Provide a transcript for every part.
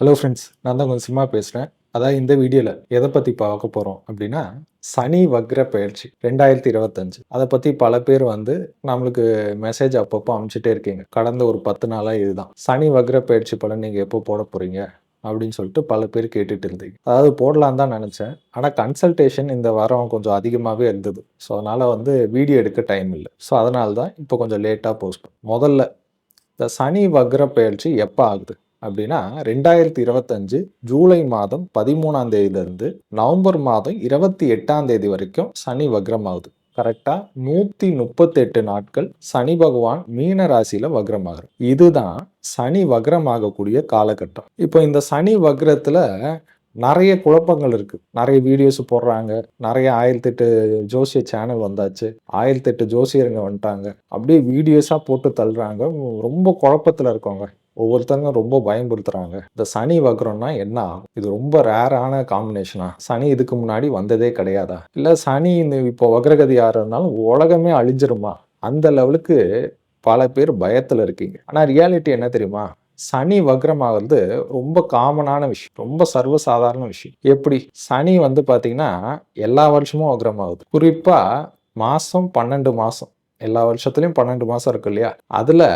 Hello friends நான் தான் கொஞ்சம் சிம்மா பேசுகிறேன் அதாவது இந்த வீடியோவில் எதை பற்றி பார்க்க போகிறோம் அப்படின்னா சனி வக்ர பயிற்சி ரெண்டாயிரத்தி இருபத்தஞ்சு. அதை பற்றி பல பேர் வந்து நம்மளுக்கு மெசேஜ் அப்பப்போ அனுப்பிச்சிட்டே இருக்கீங்க. கடந்த ஒரு பத்து நாளாக இதுதான். சனி வக்ர பயிற்சி பலன் நீங்கள் எப்போ போட போகிறீங்க அப்படின்னு சொல்லிட்டு பல பேர் கேட்டுட்டு இருந்தீங்க. அதாவது போடலான்னு தான் நினச்சேன். ஆனால் கன்சல்டேஷன் இந்த வாரம் கொஞ்சம் அதிகமாகவே இருந்தது. ஸோ அதனால் வந்து வீடியோ எடுக்க டைம் இல்லை. ஸோ அதனால தான் இப்போ கொஞ்சம் லேட்டாக போஸ்ட் முதல்ல இந்த சனி வக்ர பயிற்சி எப்போ ஆகுது? அப்படின்னா ரெண்டாயிரத்தி இருபத்தஞ்சு ஜூலை மாதம் பதிமூணாம் தேதியிலிருந்து நவம்பர் மாதம் இருபத்தி எட்டாம் தேதி வரைக்கும் சனி வக்ரம் ஆகுது கரெக்டாக நூற்றி முப்பத்தெட்டு நாட்கள் சனி பகவான் மீன ராசியில் வக்ரமாகிறார். இதுதான் சனி வக்ரமாகக்கூடிய காலகட்டம். இப்போ இந்த சனி வக்ரத்தில் நிறைய குழப்பங்கள் இருக்குது நிறைய வீடியோஸ் போடுறாங்க. நிறைய ஆயிரத்தெட்டு ஜோசிய சேனல் வந்தாச்சு. ஆயிரத்தெட்டு ஜோசியருங்க வந்துட்டாங்க. அப்படியே வீடியோஸாக போட்டு தள்ளுறாங்க. ரொம்ப குழப்பத்தில் இருக்கவங்க. ஒவ்வொருத்தங்க ரொம்ப பயன்படுத்துறாங்க. இந்த சனி வக்ரம்னா என்ன ஆகும்? இது ரொம்ப ரேரான காம்பினேஷனா சனி இதுக்கு முன்னாடி வந்ததே கிடையாதா? இல்லை சனி இந்த இப்போ வக்ரகதி யார் இருந்தாலும் உலகமே அழிஞ்சிருமா? அந்த லெவலுக்கு பல பேர் பயத்தில் இருக்கீங்க. ஆனால் ரியாலிட்டி என்ன தெரியுமா? சனி வக்ரமாகிறது ரொம்ப காமனான விஷயம். ரொம்ப சர்வசாதாரண விஷயம். எப்படி? சனி வந்து பார்த்தீங்கன்னா எல்லா வருஷமும் வக்ரமாகுது குறிப்பாக மாதம் பன்னெண்டு மாதம் எல்லா வருஷத்துலையும் பன்னெண்டு மாதம் இருக்கு இல்லையா? அதில்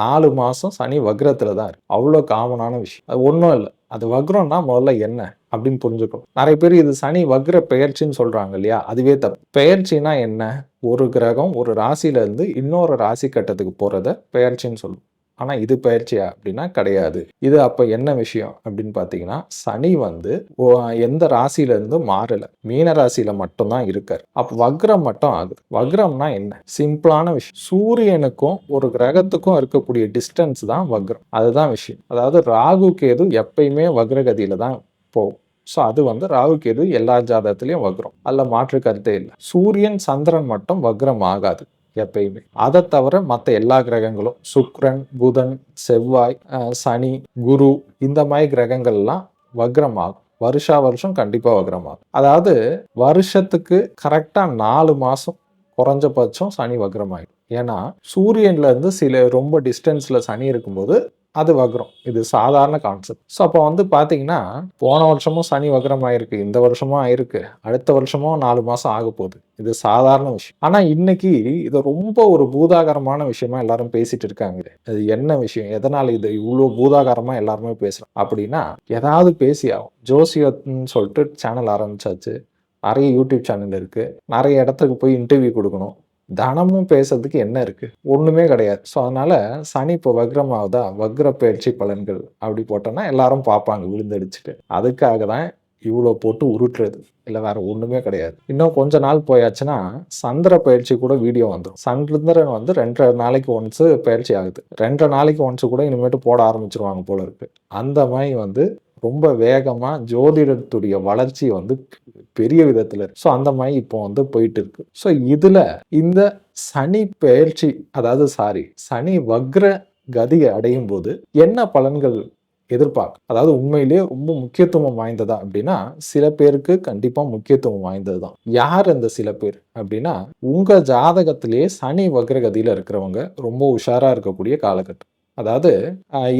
நாலு மாதம் சனி வக்ரத்தில் தான் இருக்கு. அவ்வளோ காமனான விஷயம். அது ஒன்றும் இல்லை. அது வக்ரம்னா முதல்ல என்ன அப்படின்னு புரிஞ்சுக்கணும். நிறைய பேர் இது சனி வக்ர பெயர்ச்சின்னு சொல்கிறாங்க இல்லையா? அதுவே தப்பு பெயர்ச்சினா என்ன? ஒரு கிரகம் ஒரு ராசியிலேருந்து இன்னொரு ராசி கட்டத்துக்கு போகிறத பெயர்ச்சின்னு சொல்லுவோம். ஆனால் இது பயிற்சியா அப்படின்னா கிடையாது. இது அப்போ என்ன விஷயம் அப்படின்னு பார்த்தீங்கன்னா சனி வந்து எந்த ராசியிலேருந்து மாறலை. மீன ராசியில் மட்டும்தான் இருக்கார். அப்போ வக்ரம் மட்டும் ஆகுது. வக்ரம்னா என்ன? சிம்பிளான விஷயம். சூரியனுக்கும் ஒரு கிரகத்துக்கும் இருக்கக்கூடிய டிஸ்டன்ஸ் தான் வக்ரம். அதுதான் விஷயம். அதாவது ராகு கேது எப்பயுமே வக்ரகதியில் தான் போகும். ஸோ அது வந்து ராகு கேது எல்லா ஜாதகத்திலையும் வக்ரம். அதில் மாற்று கருத்தே இல்லை. சூரியன் சந்திரன் மட்டும் வக்ரம் ஆகாது. எப்பயுமே. அதை தவிர மற்ற எல்லா கிரகங்களும் சுக்ரன் புதன் செவ்வாய் சனி குரு இந்த மாதிரி கிரகங்கள்லாம் வக்ரமாகும். வருஷா வருஷம் கண்டிப்பாக வக்ரமாகும். அதாவது வருஷத்துக்கு கரெக்டாக நாலு மாதம் குறைஞ்சபட்சம் சனி வக்ரமாயிடும். ஏன்னா சூரியன்ல இருந்து சில ரொம்ப டிஸ்டன்ஸ்ல சனி இருக்கும்போது அது வக்ரம் இது சாதாரண கான்செப்ட் ஸோ அப்போ வந்து பார்த்தீங்கன்னா போன வருஷமும் சனி வக்ரம் ஆயிருக்கு இந்த வருஷமும் ஆயிருக்கு அடுத்த வருஷமும் நாலு மாதம் ஆக போகுது. இது சாதாரண விஷயம். ஆனால் இன்னைக்கு இது ரொம்ப ஒரு பூதாகரமான விஷயமா எல்லாரும் பேசிட்டு இருக்காங்க. அது என்ன விஷயம்? எதனால் இது இவ்வளோ பூதாகரமாக எல்லாருமே பேசுகிறோம் அப்படின்னா ஏதாவது பேசி ஆகும் ஜோசியத்னு சொல்லிட்டு சேனல் ஆரம்பிச்சாச்சு. நிறைய யூடியூப் சேனல் இருக்குது நிறைய இடத்துக்கு போய் இன்டர்வியூ கொடுக்கணும். தனமும் பேசுறதுக்கு என்ன இருக்கு? ஒண்ணுமே கிடையாது. ஸோ அதனால சனி இப்போ வக்ரம் ஆகுதா வக்ர பயிற்சி பலன்கள் அப்படி போட்டோன்னா எல்லாரும் பார்ப்பாங்க விழுந்தடிச்சுட்டு அதுக்காக தான் இவ்வளோ போட்டு உருட்டுறது. இல்லை வேற ஒன்றுமே கிடையாது. இன்னும் கொஞ்ச நாள் போயாச்சுன்னா சந்திர பயிற்சி கூட வீடியோ வந்துடும் சந்திரன் வந்து ரெண்டரை நாளைக்கு ஒன்ஸு பயிற்சி ஆகுது. ரெண்டரை நாளைக்கு ஒன்ஸு கூட இனிமேட்டு போட ஆரம்பிச்சிருவாங்க போல இருக்கு. அந்த மாதிரி வந்து ரொம்ப வேகமாக ஜோதிடத்துடைய வளர்ச்சி வந்து பெரிய விதத்தில் இருக்கு. ஸோ அந்த மாதிரி இப்போ வந்து போயிட்டு இருக்கு. ஸோ இதில் இந்த சனி பயிற்சி அதாவது சாரி சனி வக்ர கதியை அடையும் போது என்ன பலன்கள் எதிர்பார்க்க அதாவது உண்மையிலேயே ரொம்ப முக்கியத்துவம் வாய்ந்ததா அப்படின்னா சில பேருக்கு கண்டிப்பா முக்கியத்துவம் வாய்ந்தது தான் யார் அந்த சில பேர்? அப்படின்னா உங்க ஜாதகத்திலேயே சனி வக்ரகதியில இருக்கிறவங்க ரொம்ப உஷாரா இருக்கக்கூடிய காலகட்டம். அதாவது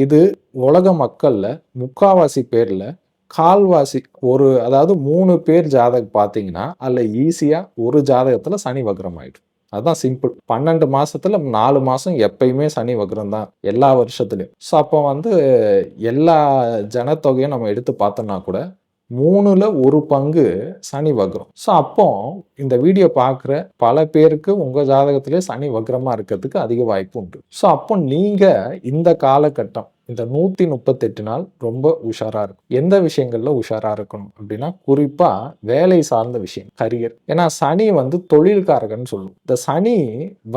இது உலக மக்களில் முக்காவாசி பேரில் கால்வாசி ஒரு அதாவது மூணு பேர் ஜாதகம் பார்த்தீங்கன்னா அதில் ஈஸியாக ஒரு ஜாதகத்தில் சனி வக்ரம் ஆயிடும். அதுதான் சிம்பிள். பன்னெண்டு மாசத்துல நாலு மாசம் எப்பயுமே சனி வக்ரம் தான் எல்லா வருஷத்துலையும். ஸோ அப்போ வந்து எல்லா ஜனத்தொகையும் நம்ம எடுத்து பார்த்தோம்னா கூட மூணுல ஒரு பங்கு சனி வக்ரம். ஸோ அப்போ இந்த வீடியோ பார்க்குற பல பேருக்கு உங்கள் ஜாதகத்திலே சனி வக்ரமாக இருக்கிறதுக்கு அதிக வாய்ப்பு உண்டு. ஸோ அப்போ நீங்கள் இந்த காலகட்டம் இந்த நூற்றி முப்பத்தெட்டு நாள் ரொம்ப உஷாராக இருக்கும். எந்த விஷயங்களில் உஷாராக இருக்கணும் அப்படின்னா குறிப்பாக வேலை சார்ந்த விஷயம் கரியர் ஏன்னா சனி வந்து தொழில்காரகன் சொல்லும் இந்த சனி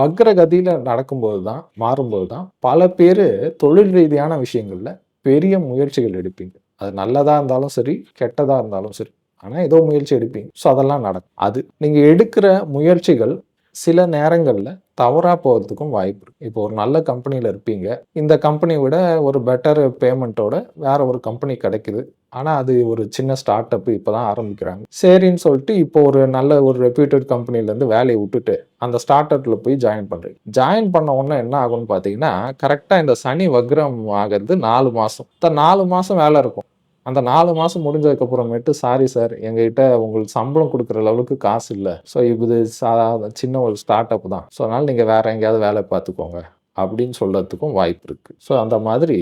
வக்ரகதியில் நடக்கும்போது தான் மாறும்போது தான் பல பேர் தொழில் ரீதியான விஷயங்களில் பெரிய முயற்சிகள் எடுப்பீங்க. அது நல்லதாக இருந்தாலும் சரி கெட்டதாக இருந்தாலும் சரி. ஆனால் ஏதோ முயற்சி எடுப்பீங்க. ஸோ அதெல்லாம் நடக்கும். அது நீங்கள் எடுக்கிற முயற்சிகள் சில நேரங்களில் தவறாக போகிறதுக்கும் வாய்ப்பு இருக்குது இப்போ ஒரு நல்ல கம்பெனியில் இருப்பீங்க. இந்த கம்பெனியை விட ஒரு பெட்டர் பேமெண்ட்டோட வேற ஒரு கம்பெனி கிடைக்குது. ஆனால் அது ஒரு சின்ன ஸ்டார்ட் அப் இப்போ தான் ஆரம்பிக்கிறாங்க. சரின்னு சொல்லிட்டு இப்போ ஒரு நல்ல ஒரு ரெப்யூட்டட் கம்பெனிலேருந்து வேலையை விட்டுட்டு அந்த ஸ்டார்ட் அப்பில் போய் ஜாயின் பண்ணுறீங்க ஜாயின் பண்ண உடனே என்ன ஆகும்னு பார்த்தீங்கன்னா கரெக்டாக இந்த சனி வக்ரம் ஆகிறது நாலு மாதம் இந்த நாலு மாதம் வேலை இருக்கும். அந்த நாலு மாதம் முடிஞ்சதுக்கப்புறமேட்டு சாரி சார் எங்ககிட்ட உங்களுக்கு சம்பளம் கொடுக்குற அளவுக்கு காசு இல்லை. ஸோ இது சாதா சின்ன ஒரு ஸ்டார்ட் அப் தான். ஸோ அதனால் நீங்கள் வேறு எங்கேயாவது வேலை பார்த்துக்கோங்க. அப்படின்னு சொல்கிறதுக்கும் வாய்ப்பு இருக்குது ஸோ அந்த மாதிரி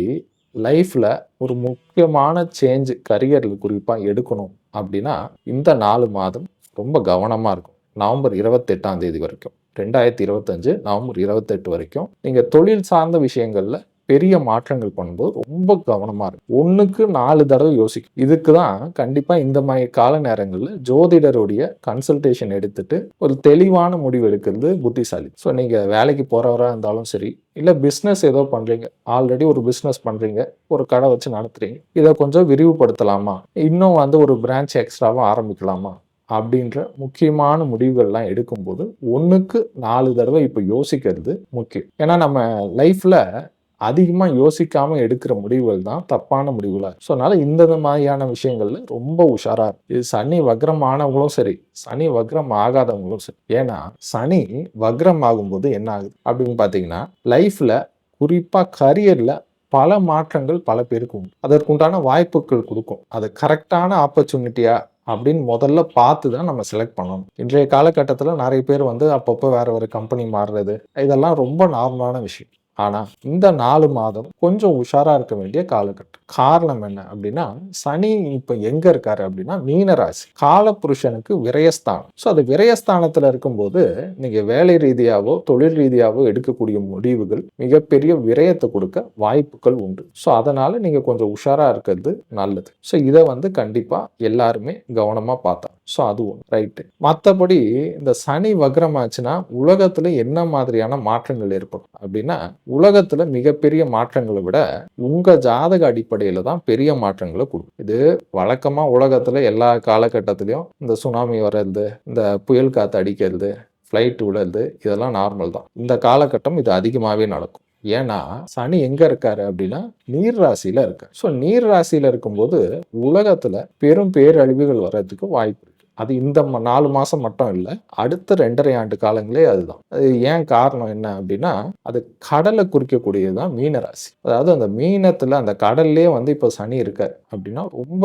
லைஃப்பில் ஒரு முக்கியமான சேஞ்ச் கரியரில் குறிப்பாக எடுக்கணும் அப்படின்னா இந்த நாலு மாதம் ரொம்ப கவனமாக இருக்கும். நவம்பர் இருபத்தெட்டாம் தேதி வரைக்கும். ரெண்டாயிரத்தி இருபத்தஞ்சு நவம்பர் இருபத்தெட்டு வரைக்கும். நீங்கள் தொழில் சார்ந்த விஷயங்களில் பெரிய மாற்றங்கள் பண்ணும்போது ரொம்ப கவனமாக இருக்கும் ஒன்றுக்கு நாலு தடவை யோசிக்கும் இதுக்கு தான் கண்டிப்பாக இந்த மாதிரி கால நேரங்களில் ஜோதிடருடைய கன்சல்டேஷன் எடுத்துட்டு ஒரு தெளிவான முடிவு எடுக்கிறது புத்திசாலி. ஸோ நீங்கள் வேலைக்கு போகிறவராக இருந்தாலும் சரி இல்லை பிஸ்னஸ் ஏதோ பண்ணுறீங்க ஆல்ரெடி ஒரு பிஸ்னஸ் பண்ணுறீங்க ஒரு கடை வச்சு நடத்துறீங்க. இதை கொஞ்சம் விரிவுபடுத்தலாமா? இன்னும் வந்து ஒரு பிரான்ச் எக்ஸ்ட்ராவாக ஆரம்பிக்கலாமா? அப்படின்ற முக்கியமான முடிவுகள்லாம் எடுக்கும்போது ஒன்றுக்கு நாலு தடவை இப்போ யோசிக்கிறது முக்கியம். ஏன்னா நம்ம லைஃப்பில் அதிகமாக யோசிக்காமல் எடுக்கிற முடிவுகள் தான் தப்பான முடிவுகளாக ஸோ அதனால் இந்த மாதிரியான விஷயங்கள்ல ரொம்ப உஷாராக இருக்கும் இது சனி வக்ரம் ஆனவங்களும் சரி சனி வக்ரம் ஆகாதவங்களும் சரி. ஏன்னா சனி வக்ரம் ஆகும்போது என்ன ஆகுது? அப்படின்னு பார்த்தீங்கன்னா லைஃப்பில் குறிப்பாக கரியரில் பல மாற்றங்கள் பல பேருக்கு உண்டு. அதற்குண்டான வாய்ப்புகள் கொடுக்கும். அது கரெக்டான ஆப்பர்ச்சுனிட்டியா அப்படின்னு முதல்ல பார்த்து தான் நம்ம செலக்ட் பண்ணணும். இன்றைய காலகட்டத்தில் நிறைய பேர் வந்து அப்பப்போ வேற ஒரு கம்பெனி மாறுறது இதெல்லாம் ரொம்ப நார்மலான விஷயம். ஆனால் இந்த நாலு மாதம் கொஞ்சம் உஷாராக இருக்க வேண்டிய காலகட்டம். காரணம் என்ன அப்படின்னா சனி இப்போ எங்கே இருக்காரு அப்படின்னா மீனராசி. காலபுருஷனுக்கு விரயஸ்தானம். ஸோ அது விரயஸ்தானத்தில் இருக்கும்போது நீங்கள் வேலை ரீதியாகவோ தொழில் ரீதியாகவோ எடுக்கக்கூடிய முடிவுகள் மிகப்பெரிய விரயத்தை கொடுக்க வாய்ப்புகள் உண்டு. ஸோ அதனால் நீங்கள் கொஞ்சம் உஷாராக இருக்கிறது நல்லது. ஸோ இதை வந்து கண்டிப்பாக எல்லாருமே கவனமாக பார்த்தா ஸோ அது ரைட்டு மற்றபடி இந்த சனி வக்ரமாச்சுன்னா உலகத்தில் என்ன மாதிரியான மாற்றங்கள் ஏற்படும்? அப்படின்னா உலகத்தில் மிகப்பெரிய மாற்றங்களை விட உங்கள் ஜாதக அடிப்படையில் தான் பெரிய மாற்றங்களை கொடுக்கும். இது வழக்கமாக உலகத்தில் எல்லா காலகட்டத்திலையும் இந்த சுனாமி வர்றது இந்த புயல் காற்று அடிக்கிறது ஃப்ளைட் விழுறது இதெல்லாம் நார்மல் தான். இந்த காலகட்டம் இது அதிகமாகவே நடக்கும். ஏன்னா சனி எங்க இருக்காரு அப்படின்னா நீர் ராசியில இருக்காரு. ஸோ நீர் ராசியில இருக்கும்போது உலகத்துல பெரும் பேரழிவுகள் வர்றதுக்கு வாய்ப்பு அது இந்த ம- நாலு மாதம் மட்டும் இல்லை அடுத்த ரெண்டரை ஆண்டு காலங்களே அதுதான். அது ஏன் காரணம் என்ன அப்படின்னா அது கடலை குறிக்கக்கூடியது தான் மீன ராசி அதாவது அந்த மீனத்தில் அந்த கடல்லே வந்து இப்போ சனி இருக்கார் அப்படின்னா ரொம்ப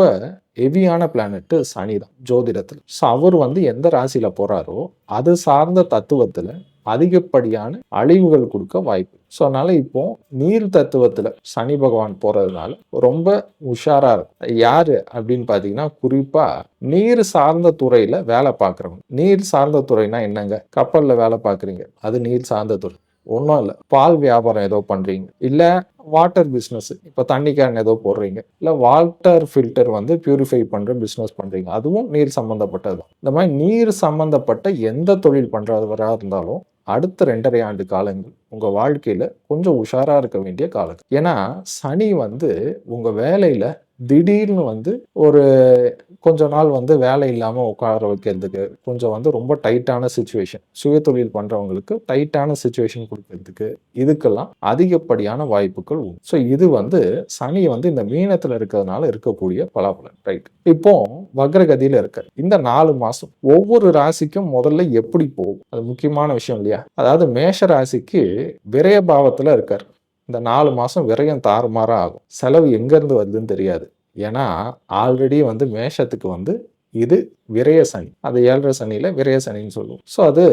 ஹெவியான பிளானட்டு சனி தான் ஜோதிடத்தில். ஸோ அவர் வந்து எந்த ராசியில் போகிறாரோ அது சார்ந்த தத்துவத்தில் அதிகப்படியான அழிவுகள் கொடுக்க வாய்ப்பு ஸோ அதனால் இப்போ நீர் தத்துவத்தில் சனி பகவான் போகிறதுனால ரொம்ப உஷாராக இருக்கும். யார் அப்படின்னு பார்த்தீங்கன்னா குறிப்பாக நீர் சார்ந்த துறையில் வேலை பார்க்குறவங்க நீர் சார்ந்த துறைனா என்னங்க? கப்பலில் வேலை பார்க்குறீங்க அது நீர் சார்ந்த துறை. ஒன்றும் இல்லை. பால் வியாபாரம் ஏதோ பண்ணுறீங்க இல்லை வாட்டர் பிஸ்னஸ் இப்போ தண்ணி கேன் ஏதோ போடுறீங்க. இல்லை வாட்டர் ஃபில்டர் வந்து பியூரிஃபை பண்ணுற பிஸ்னஸ் பண்ணுறீங்க அதுவும் நீர் சம்மந்தப்பட்டது தான். இந்த மாதிரி நீர் சம்மந்தப்பட்ட எந்த தொழில் பண்ணுறவராக இருந்தாலும் அடுத்த ரெண்டரை ஆண்டு காலங்கள் உங்கள் வாழ்க்கையில் கொஞ்சம் உஷாராக இருக்க வேண்டிய காலம் ஏன்னா சனி வந்து உங்கள் வேலையில் திடீர்னு வந்து ஒரு கொஞ்ச நாள் வந்து வேலை இல்லாமல் உட்கார வைக்கிறதுக்கு கொஞ்சம் வந்து ரொம்ப டைட்டான சுச்சுவேஷன் சுய தொழில் பண்ணுறவங்களுக்கு டைட்டான சுச்சுவேஷன் கொடுக்கறதுக்கு இதுக்கெல்லாம் அதிகப்படியான வாய்ப்புகள் உண்டு. ஸோ இது வந்து சனி வந்து இந்த மீனத்தில் இருக்கிறதுனால இருக்கக்கூடிய பலாபலன் ரைட் இப்போ வக்ரகதியில் இருக்க இந்த நாலு மாதம் ஒவ்வொரு ராசிக்கும் முதல்ல எப்படி போகும்? அது முக்கியமான விஷயம் இல்லையா? அதாவது மேஷ ராசிக்கு விரயபாவத்தில் இருக்கார். இந்த நாலு மாதம் விரயம் தாறுமாறாக ஆகும். செலவு எங்கேருந்து வருதுன்னு தெரியாது. ஏன்னா ஆல்ரெடி வந்து மேஷத்துக்கு வந்து இது விரய சனி. அது ஏழரை சனியில் விரய சனின்னு சொல்லுவோம். ஸோ அது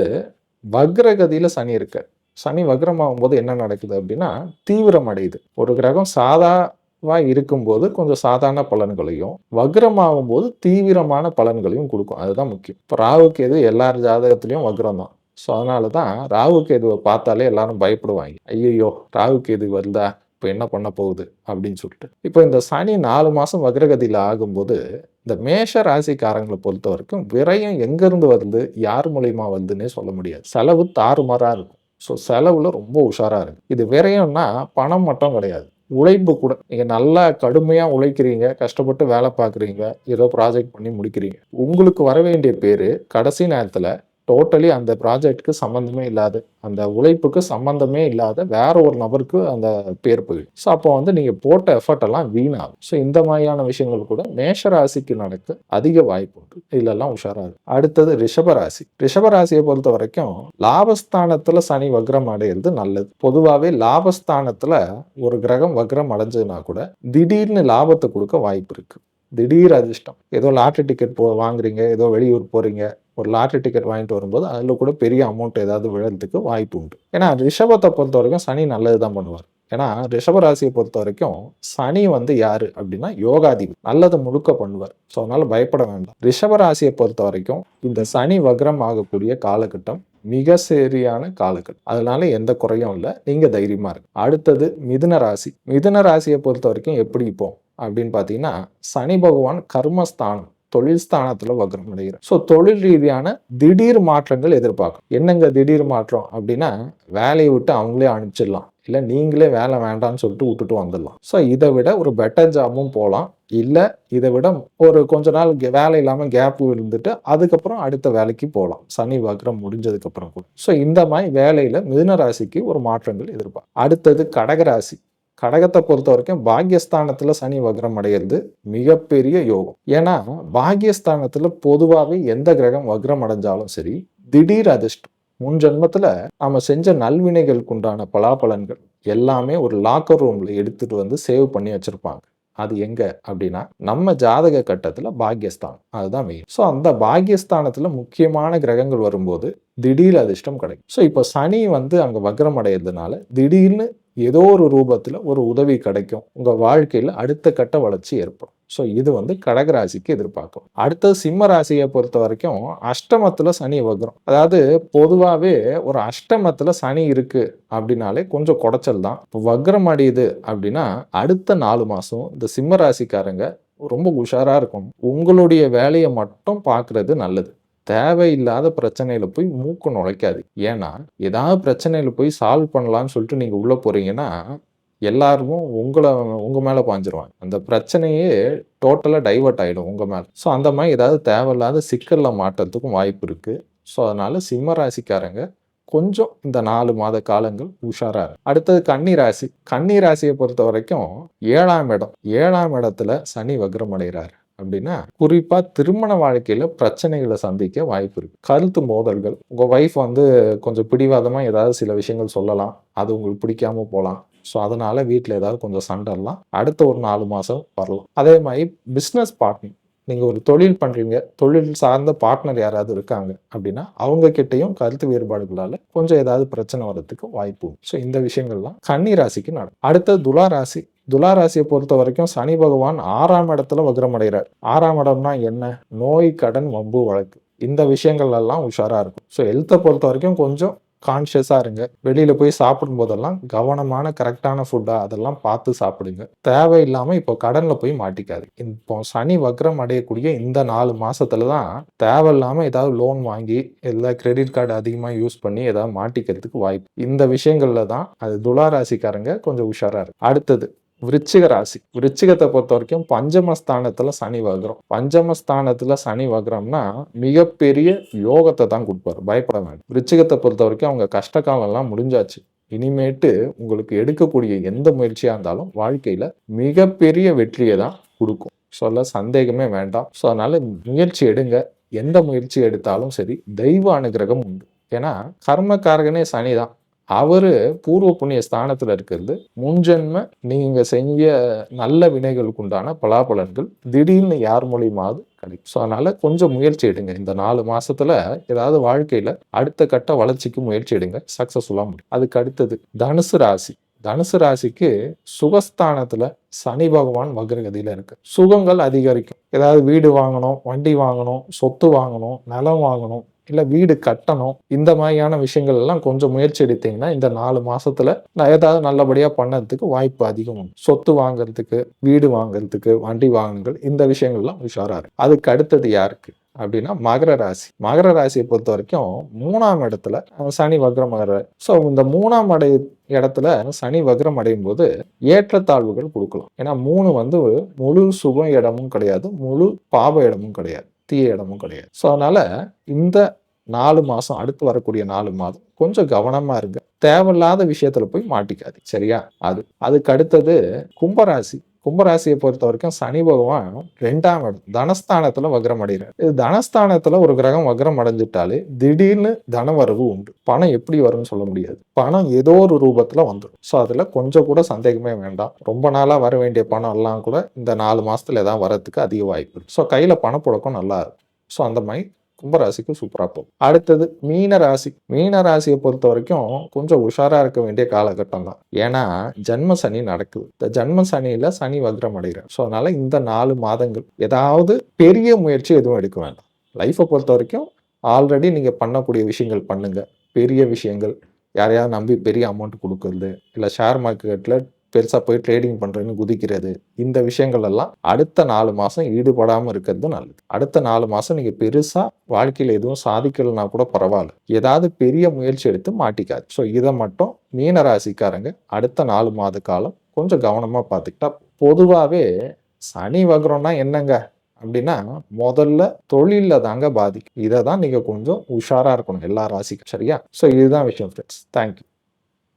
வக்ரகதியில் சனி இருக்கு சனி வக்ரமாகும் போது என்ன நடக்குது அப்படின்னா தீவிரம் அடையுது. ஒரு கிரகம் சாதாவா இருக்கும்போது கொஞ்சம் சாதாரண பலன்களையும் வக்ரமாகும் போது தீவிரமான பலன்களையும் கொடுக்கும். அதுதான் முக்கியம். இப்போ ராகுக்கு எது எல்லார் ஜாதகத்துலேயும் வக்ரம் தான் ஸோ அதனால தான் ராகு கேதுவை பார்த்தாலே எல்லாரும் பயப்படுவாங்க. ஐயோ ராகு கேது வருதா? இப்போ என்ன பண்ண போகுது? அப்படின்னு சொல்லிட்டு. இப்போ இந்த சனி நாலு மாதம் வக்ரகதியில் ஆகும்போது இந்த மேஷ ராசிக்காரங்களை பொறுத்த வரைக்கும் விரயம் எங்கேருந்து வருது? யார் மூலியமாக வருதுன்னே சொல்ல முடியாது. செலவு தாறுமாறாக இருக்கும். ஸோ செலவில் ரொம்ப உஷாராக இருக்கும் இது விரயம்னா பணம் மட்டும் கிடையாது. உழைப்பு கூட. நீங்கள் நல்லா கடுமையாக உழைக்கிறீங்க கஷ்டப்பட்டு வேலை பார்க்குறீங்க ஏதோ ப்ராஜெக்ட் பண்ணி முடிக்கிறீங்க. உங்களுக்கு வர வேண்டிய பேர் கடைசி நேரத்தில் டோட்டலி அந்த ப்ராஜெக்ட்க்கு சம்மந்தமே இல்லாது. அந்த உழைப்புக்கு சம்மந்தமே இல்லாத வேற ஒரு நபருக்கு அந்த பேர் போயிடும். ஸோ அப்போ வந்து நீங்கள் போட்ட எஃபர்ட் எல்லாம் வீணாகும். ஸோ இந்த மாதிரியான விஷயங்கள் கூட மேஷராசிக்கு நடக்க அதிக வாய்ப்பு உண்டு. இதெல்லாம் உஷாராக இருக்கும் அடுத்தது ரிஷபராசி ரிஷபராசியை பொறுத்த வரைக்கும் லாபஸ்தானத்தில் சனி வக்ரம் அடையிறது நல்லது. பொதுவாகவே லாபஸ்தானத்தில் ஒரு கிரகம் வக்ரம் அடைஞ்சதுன்னா கூட திடீர்னு லாபத்தை கொடுக்க வாய்ப்பு இருக்குது திடீர் அதிர்ஷ்டம். ஏதோ லாட்ரி டிக்கெட் போ வாங்குறீங்க ஏதோ வெளியூர் போகிறீங்க ஒரு லாட்ரி டிக்கெட் வாங்கிட்டு வரும்போது அதில் கூட பெரிய அமௌண்ட் ஏதாவது விழுறதுக்கு வாய்ப்பு உண்டு. ஏன்னா ரிஷபத்தை பொறுத்த வரைக்கும் சனி நல்லது தான் பண்ணுவார். ஏன்னா ரிஷப ராசியை பொறுத்த வரைக்கும் சனி வந்து யாரு அப்படின்னா யோகாதிபதி. நல்லது முழுக்க பண்ணுவார். ஸோ அதனால பயப்பட வேண்டாம். ரிஷப ராசியை பொறுத்த வரைக்கும் இந்த சனி வக்ரம் ஆகக்கூடிய காலகட்டம் மிக சரியான காலகட்டம். அதனால எந்த குறையும் இல்லை. நீங்க தைரியமா இருக்கு அடுத்தது மிதுன ராசி. மிதுன ராசியை பொறுத்த வரைக்கும் எப்படி இப்போ? அப்படின்னு பார்த்தீங்கன்னா சனி பகவான் கர்மஸ்தானம். தொழில் ஸ்தானத்துல வக்ரம் அடைகிறார் ஸோ தொழில் ரீதியான திடீர் மாற்றங்கள் எதிர்பார்க்கும். என்னங்க திடீர் மாற்றம் அப்படின்னா வேலையை விட்டு அவங்களே அனுப்பிச்சிடலாம். இல்லை நீங்களே வேலை வேண்டாம்னு சொல்லிட்டு விட்டுட்டு வந்துடலாம். ஸோ இதை விட ஒரு பெட்டர் ஜாபும் போகலாம். இல்லை இதை விட ஒரு கொஞ்ச நாள் வேலை இல்லாமல் கேப் இருந்துட்டு அதுக்கப்புறம் அடுத்த வேலைக்கு போகலாம். சனி வக்ரம் முடிஞ்சதுக்கு அப்புறம் கூட. ஸோ இந்த மாதிரி வேலையில் மிதுன ராசிக்கு ஒரு மாற்றங்கள் எதிர்பார்க்கும். அடுத்தது கடகராசி கடகத்தை பொறுத்த வரைக்கும் பாக்யஸ்தானத்தில் சனி வக்ரம் அடைகிறது மிகப்பெரிய யோகம். ஏன்னா பாக்யஸ்தானத்தில் பொதுவாகவே எந்த கிரகம் வக்ரம் அடைஞ்சாலும் சரி திடீர் அதிர்ஷ்டம். முன் ஜென்மத்தில் நம்ம செஞ்ச நல்வினைகளுக்கு உண்டான பலாபலன்கள் எல்லாமே ஒரு லாக்கர் ரூமில் எடுத்துகிட்டு வந்து சேவ் பண்ணி வச்சுருப்பாங்க. அது எங்க அப்படின்னா நம்ம ஜாதக கட்டத்தில் பாக்யஸ்தானம். அதுதான் மெயின் ஸோ அந்த பாக்யஸ்தானத்தில் முக்கியமான கிரகங்கள் வரும்போது திடீர் அதிர்ஷ்டம் கிடைக்கும். ஸோ இப்போ சனி வந்து அங்கே வக்ரம் அடையிறதுனால திடீர்னு ஏதோ ஒரு ரூபத்தில் ஒரு உதவி கிடைக்கும். உங்கள் வாழ்க்கையில் அடுத்த கட்ட வளர்ச்சி ஏற்படும். ஸோ இது வந்து கடகராசிக்கு எதிர்பார்க்கும். அடுத்தது சிம்ம ராசியை பொறுத்த வரைக்கும் அஷ்டமத்தில் சனி வக்ரம். அதாவது பொதுவாகவே ஒரு அஷ்டமத்தில் சனி இருக்குது அப்படின்னாலே கொஞ்சம் குடைச்சல் தான். இப்போ வக்ரம் அடையுது அப்படின்னா அடுத்த நாலு மாதம் இந்த சிம்ம ராசிக்காரங்க ரொம்ப உஷாராக இருக்கும். உங்களுடைய வேலையை மட்டும் பார்க்குறது நல்லது. தேவையில்லாத பிரச்சனையில் போய் மூக்கு நுழைக்காது. ஏன்னா ஏதாவது பிரச்சனையில் போய் சால்வ் பண்ணலான்னு சொல்லிட்டு நீங்கள் உள்ளே போகிறீங்கன்னா எல்லாருக்கும் உங்களை உங்கள் மேலே பாஞ்சிருவாங்க. அந்த பிரச்சனையே டோட்டலாக டைவர்ட் ஆகிடும் உங்கள் மேலே. ஸோ அந்த மாதிரி ஏதாவது தேவையில்லாத சிக்கலில் மாட்டுறதுக்கும் வாய்ப்பு இருக்குது ஸோ அதனால் சிம்ம ராசிக்காரங்க கொஞ்சம் இந்த நாலு மாத காலங்கள் உஷாராக இருக்கும் அடுத்தது கன்னி ராசி. கன்னி ராசியை பொறுத்த வரைக்கும் ஏழாம் இடம். ஏழாம் இடத்துல சனி வக்ரம் அடைகிறாரு. அப்படின்னா குறிப்பா திருமண வாழ்க்கையில பிரச்சனைகளை சந்திக்க வாய்ப்பு இருக்கு. கருத்து மோதல்கள். உங்க ஒய்ஃப் வந்து கொஞ்சம் பிடிவாதமா ஏதாவது சில விஷயங்கள் சொல்லலாம். அது உங்களுக்கு பிடிக்காம போகலாம். ஸோ அதனால வீட்டில் ஏதாவது கொஞ்சம் சண்டைலாம் அடுத்த ஒரு நாலு மாதம் வரலாம். அதே மாதிரி பிஸ்னஸ் பார்ட்னர் நீங்கள் ஒரு தொழில் பண்ணுறீங்க தொழில் சார்ந்த பார்ட்னர் யாராவது இருக்காங்க அப்படின்னா அவங்க கிட்டையும் கருத்து வேறுபாடுகளால் கொஞ்சம் ஏதாவது பிரச்சனை வர்றதுக்கு வாய்ப்பு ஸோ இந்த விஷயங்கள்லாம் கன்னி ராசிக்கு நடக்கும். அடுத்த துலா ராசி. துலா ராசியை பொறுத்த வரைக்கும் சனி பகவான் ஆறாம் இடத்துல வக்ரமடைகிறார். ஆறாம் இடம்னா என்ன? நோய் கடன் வம்பு வழக்கு. இந்த விஷயங்கள் எல்லாம் உஷாராக இருக்கும். ஸோ ஹெல்த்தை பொறுத்த வரைக்கும் கொஞ்சம் கான்ஷியஸாக இருங்க. வெளியில் போய் சாப்பிடும் போதெல்லாம் கவனமான கரெக்டான ஃபுட்டாக அதெல்லாம் பார்த்து சாப்பிடுங்க. தேவையில்லாமல் இப்போ கடனில் போய் மாட்டிக்காது இப்போ சனி வக்ரம் அடையக்கூடிய இந்த நாலு மாதத்துல தான் தேவையில்லாமல் ஏதாவது லோன் வாங்கி இல்லை கிரெடிட் கார்டு அதிகமாக யூஸ் பண்ணி ஏதாவது மாட்டிக்கிறதுக்கு வாய்ப்பு. இந்த விஷயங்களில் தான் அது துலா ராசிக்காரங்க கொஞ்சம் உஷாராக இருக்கு. அடுத்தது விருச்சிக ராசி. விருச்சிகத்தை பொறுத்த வரைக்கும் பஞ்சமஸ்தானத்துல சனி வகுறோம் பஞ்சம ஸ்தானத்துல சனி வக்ரம்னா மிகப்பெரிய யோகத்தை தான் கொடுப்பாரு. பயப்பட வேண்டாம். விருச்சிகத்தை பொறுத்த வரைக்கும் அவங்க கஷ்ட காலம்லாம் முடிஞ்சாச்சு. இனிமேட்டு உங்களுக்கு எடுக்கக்கூடிய எந்த முயற்சியா இருந்தாலும் வாழ்க்கையில மிகப்பெரிய வெற்றியை தான் கொடுக்கும். சொல்ல சந்தேகமே வேண்டாம். ஸோ அதனால முயற்சி எடுங்க. எந்த முயற்சி எடுத்தாலும் சரி தெய்வ அனுகிரகம் உண்டு. ஏன்னா கர்மக்காரகனே சனி தான். அவர் பூர்வ புண்ணிய ஸ்தானத்தில் இருக்கிறது. முன்ஜென்ம நீங்கள் செஞ்ச நல்ல வினைகளுக்கு உண்டான பலாபலன்கள் திடீர்னு யார் மூலியமாவது கிடைக்கும். ஸோ அதனால் கொஞ்சம் முயற்சி எடுங்க. இந்த நாலு மாதத்தில் ஏதாவது வாழ்க்கையில் அடுத்த கட்ட வளர்ச்சிக்கு முயற்சி எடுங்க. சக்ஸஸ்ஃபுல்லாக முடியும். அதுக்கு அடுத்தது தனுசு ராசி. தனுசு ராசிக்கு சுகஸ்தானத்தில் சனி பகவான் வக்ரகதியில் இருக்கு. சுகங்கள் அதிகரிக்கும். ஏதாவது வீடு வாங்கணும் வண்டி வாங்கணும் சொத்து வாங்கணும் நிலம் வாங்கணும் இல்லை வீடு கட்டணும் இந்த மாதிரியான விஷயங்கள் எல்லாம் கொஞ்சம் முயற்சி எடுத்தீங்கன்னா இந்த நாலு மாசத்துல நான் ஏதாவது நல்லபடியா பண்ணதுக்கு வாய்ப்பு அதிகம் உண்டு. சொத்து வாங்குறதுக்கு வீடு வாங்குறதுக்கு வண்டி வாங்குங்கள் இந்த விஷயங்கள்லாம் உஷாரா இருக்கு. அதுக்கு அடுத்தது யாருக்கு? அப்படின்னா மகர ராசி. மகர ராசியை பொறுத்த வரைக்கும் மூணாம் இடத்துல சனி வக்ரம் அடைகிறார் ஸோ இந்த மூணாம் அடை இடத்துல சனி வக்ரம் அடையும் போது ஏற்றத்தாழ்வுகள் கொடுக்கலாம். ஏன்னா மூணு வந்து முழு சுப இடமும் கிடையாது முழு பாப இடமும் கிடையாது. தீய இடமும் கிடையாது. ஸோ அதனால இந்த நாலு மாசம் அடுத்து வரக்கூடிய நாலு மாதம் கொஞ்சம் கவனமா இருங்க. தேவையில்லாத விஷயத்துல போய் மாட்டிக்காது சரியா? அது. அதுக்கு அடுத்தது கும்பராசி. கும்பராசியை பொறுத்த வரைக்கும் சனி பகவான் ரெண்டாம் இடம் தனஸ்தானத்துல வக்ரம் அடைகிறார். இது தனஸ்தானத்துல ஒரு கிரகம் வக்ரம் அடைஞ்சிட்டாலே திடீர்னு தனவரவு உண்டு. பணம் எப்படி வரும்னு சொல்ல முடியாது. பணம் ஏதோ ஒரு ரூபத்துல வந்துடும் ஸோ அதுல கொஞ்சம் கூட சந்தேகமே வேண்டாம். ரொம்ப நாளா வர வேண்டிய பணம் எல்லாம் கூட இந்த நாலு மாசத்துல ஏதாவது வரதுக்கு அதிக வாய்ப்பு ஸோ கையில பணப்புழக்கம் நல்லா இருக்கும். ஸோ அந்த மாதிரி கும்பராசிக்கு சூப்பராக போகும். அடுத்தது மீன ராசி. மீன ராசியை பொறுத்த வரைக்கும் கொஞ்சம் உஷாரா இருக்க வேண்டிய காலகட்டம் தான். ஏன்னா ஜன்ம சனி நடக்குது. இந்த ஜென்ம சனியில சனி வக்ரம் அடைகிறார். ஸோ அதனால இந்த நாலு மாதங்கள் ஏதாவது பெரிய முயற்சி எதுவும் எடுக்க வேண்டாம். லைஃப்பை பொறுத்த வரைக்கும் ஆல்ரெடி நீங்கள் பண்ணக்கூடிய விஷயங்கள் பண்ணுங்கள் பெரிய விஷயங்கள். யாரையாவது நம்பி பெரிய அமௌண்ட் கொடுக்கறது. இல்லை ஷேர் மார்க்கெட்டில் பெருசாக போய் ட்ரேடிங் பண்ணுறேன்னு குதிக்கிறது. இந்த விஷயங்கள் எல்லாம் அடுத்த நாலு மாதம் ஈடுபடாமல் இருக்கிறது நல்லது. அடுத்த நாலு மாதம் நீங்கள் பெருசாக வாழ்க்கையில் எதுவும் சாதிக்கலைன்னா கூட பரவாயில்ல. ஏதாவது பெரிய முயற்சி எடுத்து மாட்டிக்காது. ஸோ இதை மட்டும் மீன ராசிக்காரங்க அடுத்த நாலு மாத காலம் கொஞ்சம் கவனமாக பார்த்துக்கிட்டா பொதுவாகவே சனி வக்ரம்னா என்னங்க? அப்படின்னா முதல்ல தொழிலில் தாங்க பாதிக்கும். இதை தான் நீங்கள் கொஞ்சம் உஷாராக இருக்கணும் எல்லா ராசிக்கும். சரியா? ஸோ இதுதான் விஷயம் ஃப்ரெண்ட்ஸ் தேங்க்யூ